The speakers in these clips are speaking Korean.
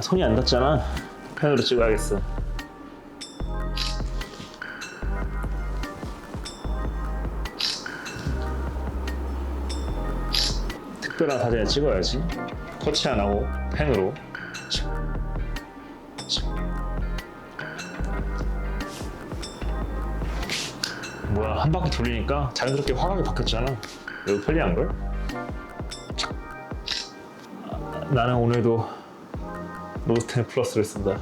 손이 안 닿잖아. 펜으로 찍어야겠어. 특별한 사진을 찍어야지. 터치 안 하고 펜으로. 뭐야 한 바퀴 돌리니까 자연스럽게 화각이 바뀌었잖아. 이거 편리한 걸? 나는 오늘도 노트 10 플러스를 쓴다.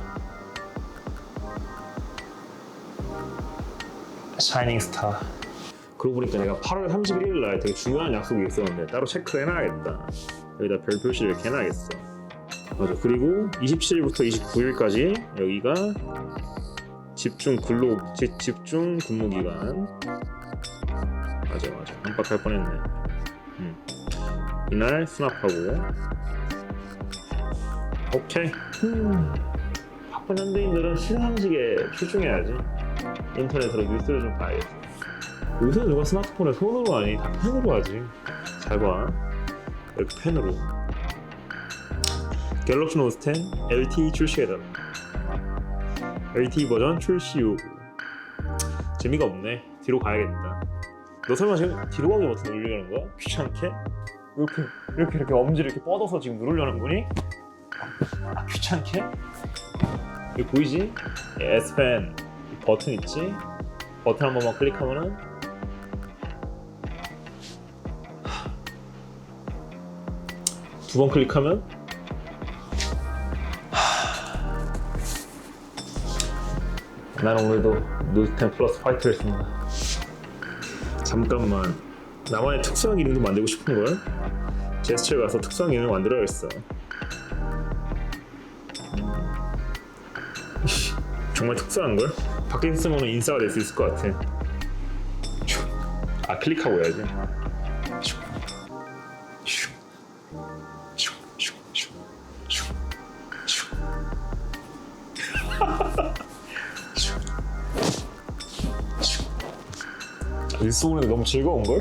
샤이닝 스타. 그러고 보니까 내가 8월 31일 날 되게 중요한 약속이 있었는데 따로 체크를 해놔야겠다. 여기다 별 표시를 이렇게 해놔야겠어. 맞아. 그리고 27일부터 29일까지 여기가 집중 근로 지- 집중 근무 기간. 맞아 맞아. 깜빡할 뻔했네. 음. 이날 수납하고 오케이. 음. 바쁜 현대인들은 시상식에 집중해야지. 인터넷으로 뉴스를 좀 봐야겠어. 요새 누가 스마트폰을 손으로 하니? 다 펜으로 하지. 잘 봐. 이렇게 펜으로. 갤럭시 노트 10 LTE 출시해달라. LTE 버전 출시 요구. 재미가 없네. 뒤로 가야겠다. 너 설마 지금 뒤로 가기 버튼 누르려는 거야? 귀찮게? 이렇게 이렇게 이렇게 엄지를 이렇게 뻗어서 지금 누르려는 거니? 아 귀찮게? 이거 보이지? S펜 버튼 있지? 버튼 한 번만 클릭하면은 두 번 클릭하면 나는 오늘도 10 플러스 화이트를 쓴다 잠깐만 나만의 특수한 기능도 만들고 싶은 걸? 제스처에 가서 특수한 기능을 만들어야겠어 정말 특수한걸? 밖에 쓰면 인싸가 될 수 있을 것 같아. 아 클릭하고 해야지. 오는데 너무 즐거운걸?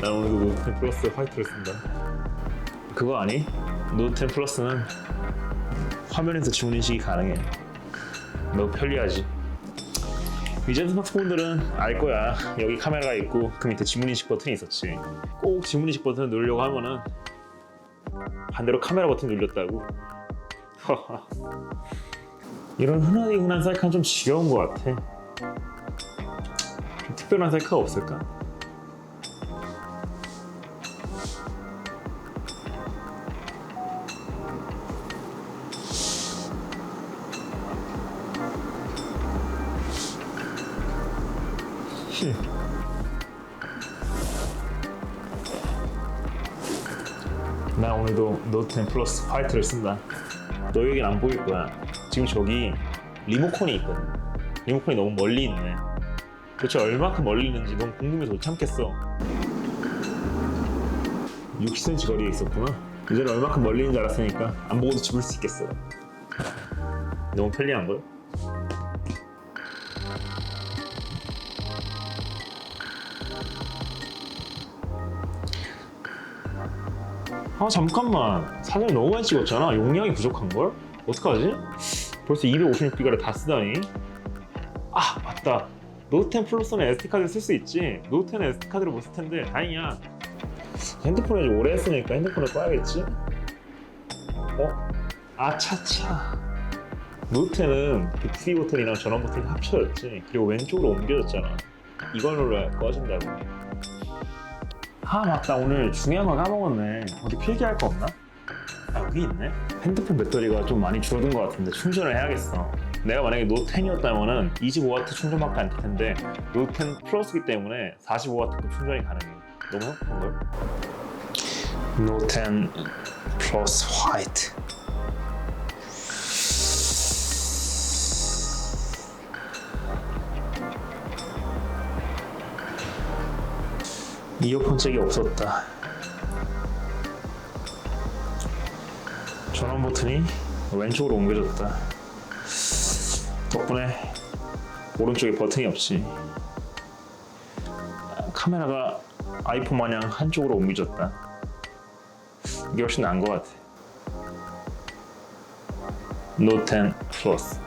난 오늘도 노트 10 플러스 화이트를 쓴다. 그거 아니? 노트 10 플러스는 화면에서 지문 인식이 가능해. 너무 편리하지? 이전 스마트폰들은 알 거야. 여기 카메라가 있고 그 밑에 지문 인식 버튼이 있었지. 꼭 지문 인식 버튼을 누르려고 하면은 반대로 카메라 버튼 눌렸다고. 이런 흔하디 흔한 셀카는 좀 지겨운 것 같아. 좀 특별한 셀카가 없을까? 나 오늘도 노트 10 플러스 화이트를 쓴다. 너에겐 안 보일 거야. 지금 저기 리모컨이 있거든. 리모컨이 너무 멀리 있네. 도대체 얼마큼 멀리 있는지 너무 궁금해서 못 참겠어. 60cm 거리에 있었구나. 이제는 얼마큼 멀리 있는지 알았으니까 안 보고도 집을 수 있겠어. 너무 편리한 걸. 아 잠깐만. 사진을 너무 많이 찍었잖아. 용량이 부족한 걸? 어떡하지? 벌써 256기가를 다 쓰다니. 아 맞다. 노트 10 플러스는 SD 카드 쓸 수 있지. 노트 10은 SD 카드를 못 쓸 텐데. 다행이야. 핸드폰을 좀 오래 했으니까 핸드폰을 꺼야겠지? 어? 아차차. 노트 10은 빅스비 버튼이랑 전원 버튼이 합쳐졌지. 그리고 왼쪽으로 옮겨졌잖아. 이걸 눌러야 꺼진다고 아 맞다. 오늘 중요한 거 까먹었네. 어디 필기할 거 없나? 아 여기 있네. 핸드폰 배터리가 좀 많이 줄어든 것 같은데 충전을 해야겠어. 내가 만약에 노트 10이었다면은 25W 충전밖에 안 될 텐데 10 플러스기 때문에 45W급 충전이 가능해. 너무 행복한걸? 10 플러스 화이트 이어폰 잭이 없었다. 전원 버튼이 왼쪽으로 옮겨졌다. 덕분에 오른쪽에 버튼이 없지. 카메라가 아이폰 마냥 한쪽으로 옮겨졌다. 이게 훨씬 나은 것 같아. 노텐 플러스